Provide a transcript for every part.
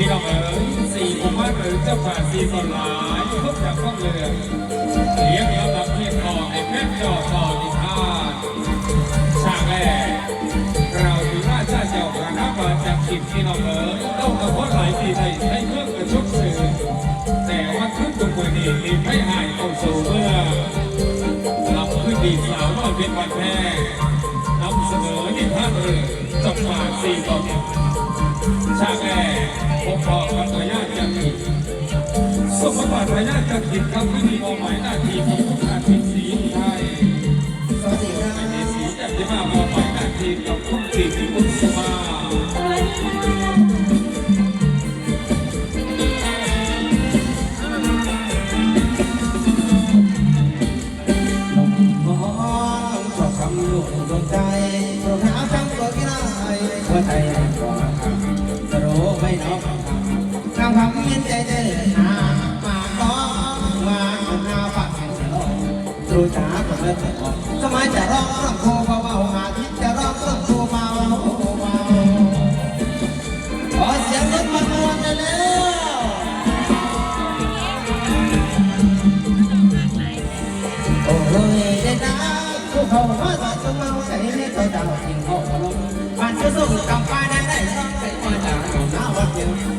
พี่น้องเอ๋ยสี่ผมว่าหรือเจ้าฝ่าสีสลายพบจากข้องเรือเลี้ยงลำดับเพียงทองในแม่จอต่อนิทานฉากแรกเราถือราชาเจ้าประนับมาจากขิดพี่น้องเอ๋ยต้องกระพดหลายปีในให้เมื่อกระชุบสื่อแต่ว่าทุกตัวคนนี้ไม่หายเข้าสู่เมื่อลำขึ้นดีสาวน้อยเป็นวันแพ้นำเสนอนิทานเรือเจ้าฝ่าสีต่อ ชาแก่ผมบอกกับพญาจักริสมบัติพญาจักริครับที่มีความหมายหน้าที่ของผู้การเป็นสีไทยสวัสดีครับในสีจักริมาความหมายหน้าที่กับผู้สีที่มุสมา ไม่นอกคำคำเย็นใจเดินหามาล้อมาจนหน้าฝักแห่งเสียรู้จ๋าก็เลิกออกสมัยจะร้องร้องโค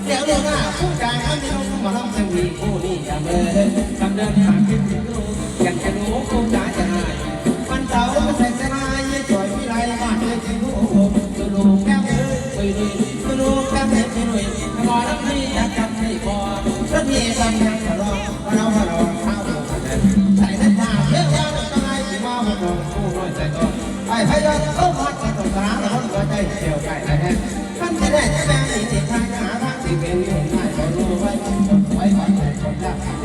เดี๋ยวเดี๋ยวนะผู้ชายอันนี้มาล้อมจะมีผู้นี่อย่าเมื่อทำเดินทางขึ้นถึงรู้อยาก ก่อ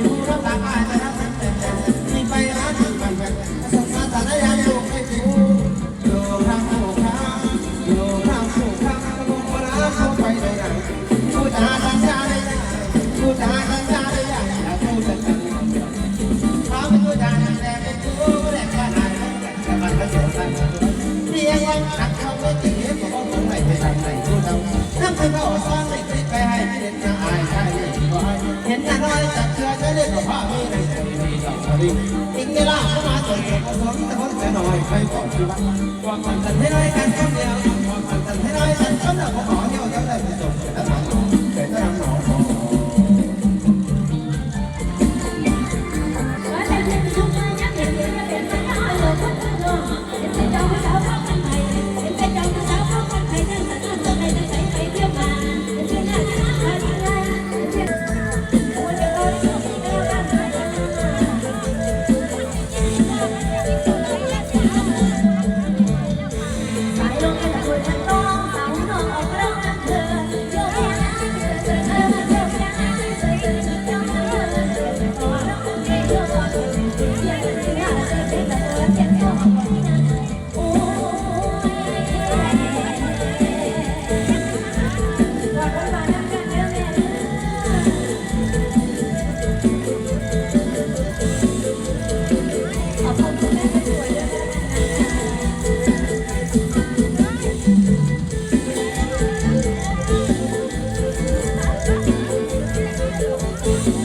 ดอกสลิงจริงเวลาเข้ามาสนใจก็สนแต่คนจะน้อยใครก่อนที่ Thank you.